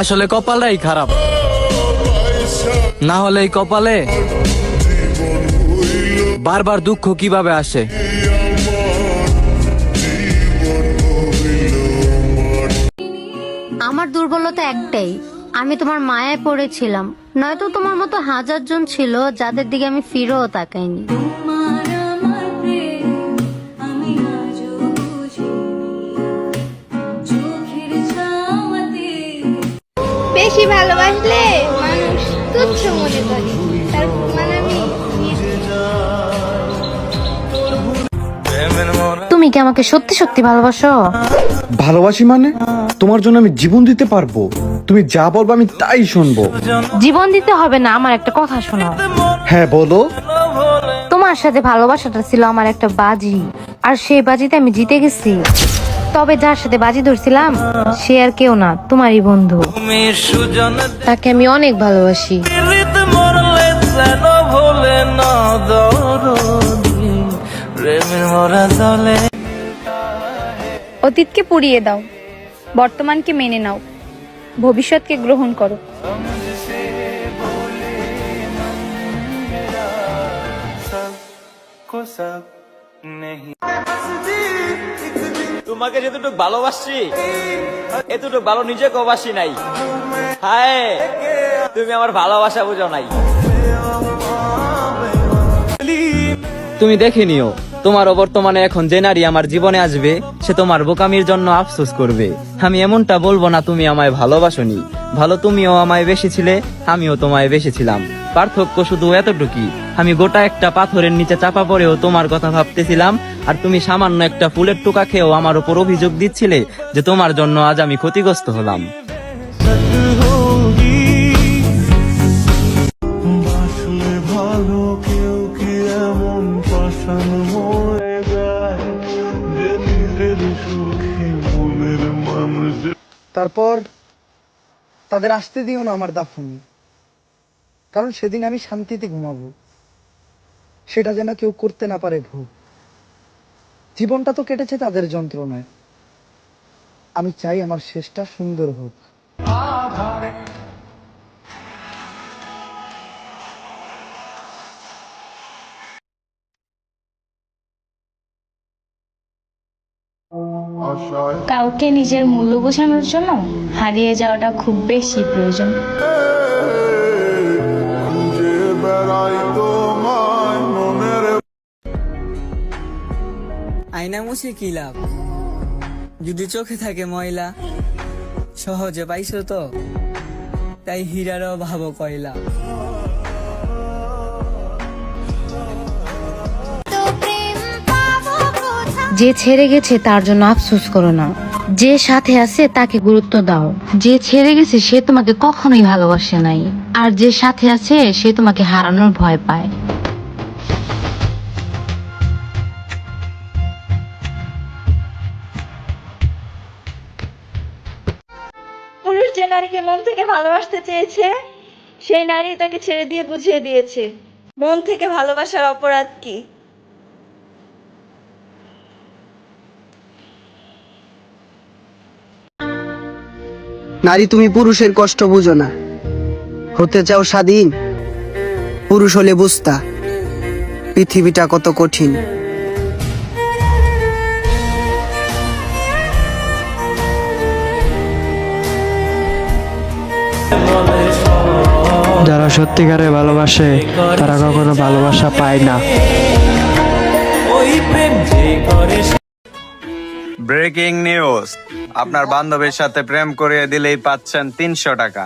আসলে কপালটাই খারাপ। না হলে এই কপালে বারবার দুঃখ কীভাবে আসে? আমার দুর্বলতা একটাই, আমি তোমার মায়ায় পড়েছিলাম। নয়তো তোমার মতো হাজার জন ছিল যাদের দিকে আমি ফিরেও তাকাইনি। বেশি ভালোবাসলে মানুষ তুচ্ছ মনে করে। তার মানে আমি তুমি কি আমাকে সত্যি সত্যি ভালোবাসো? ভালোবাসি মানে? তোমার জন্য আমি জীবন দিতে পারব। তুমি যা বলব আমি তাই শুনব। জীবন দিতে হবে না আমার একটা কথা শোনো। হ্যাঁ বলো। তোমার সাথে ভালোবাসাটা ছিল আমার একটা বাজি। আর সেই বাজিতে আমি জিতে গেছি। তবে যার সাথে বাজি ধরছিলাম সে আর কেউ না তোমারই বন্ধু। তাকে আমি অনেক ভালোবাসি। অতীতকে পুড়িয়ে দাও বর্তমানকে মেনে নাও ভবিষ্যৎকে গ্রহণ করো। তোমাকে যেতটুক ভালোবাসছি এতটুক ভালো নিজেকে বাসি নাই। হায়, তুমি আমার ভালোবাসা বুঝো নাই। তুমি দেখে নিও, তোমার বর্তমানে এখন যে নারী আমার জীবনে আসবে, সে তোমার বোকামির জন্য আফসোস করবে। আমি এমনটা বলব না তুমি আমায় ভালোবাসনি। ভালো তুমিও আমায় বেশিছিলে আমিও তোমায় বেশিছিলাম পার্থক্য শুধু এতটুকুই। আমি গোটা একটা পাথরের নিচে চাপা পড়েও তোমার কথা ভাবতেছিলাম, আর তুমি সামান্য একটা ফুলের টোকা খেয়েও আমার উপর অভিযোগ দিচ্ছিলে যে তোমার জন্য আজ আমি ক্ষতিগ্রস্ত হলাম। তারপর তাদের আসতে দিও না আমার দাফন। কারণ সেদিন আমি শান্তিতে ঘুমাবো। সেটা যেন কেউ করতে না পারে ভোগ জীবনটা তো কেটেছে তাদের যন্ত্রণায়। আমি চাই আমার শেষটা সুন্দর হোক। কাউকে নিজের মূল্য বোঝানোর জন্য হারিয়ে যাওয়াটা খুব বেশি প্রয়োজন। আয়না মুছে কি লাভ? যদি থাকে ময়লা, সহজে পাইছো তো? তাই হীরারও ভাবো কয়লা যে ছেড়ে গেছে তার জন্য আফসোস করো না। যে সাথে আছে তাকে গুরুত্ব দাও। যে ছেড়ে গেছে সে তোমাকে কখনোই ভালোবাসে নাই। আর যে সাথে আছে সে তোমাকে হারানোর ভয় পায়। নারীকে মন থেকে ভালোবাসতে চেয়েছে, সেই নারী তাকে ছেড়ে দিয়ে বুঝিয়ে দিয়েছে। মন থেকে ভালোবাসার অপরাধ কি? নারী, তুমি পুরুষের কষ্ট বুঝো না। হতে চাও স্বাধীন, পুরুষ হলে বুঝতা, পৃথিবীটা কত কঠিন। যারা সত্যিকারে ভালোবাসে তারা কখনো ভালোবাসা পায় না। ওই প্রেম যে করে ব্রেকিং নিউজ আপনার বান্ধবীর সাথে প্রেম করিয়ে দিলেই পাচ্ছেন তিনশো টাকা।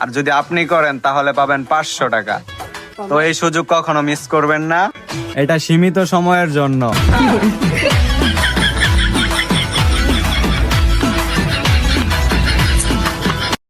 আর যদি আপনি করেন তাহলে পাবেন পাঁচশো টাকা। তো এই সুযোগ কখনো মিস করবেন না। এটা সীমিত সময়ের জন্য।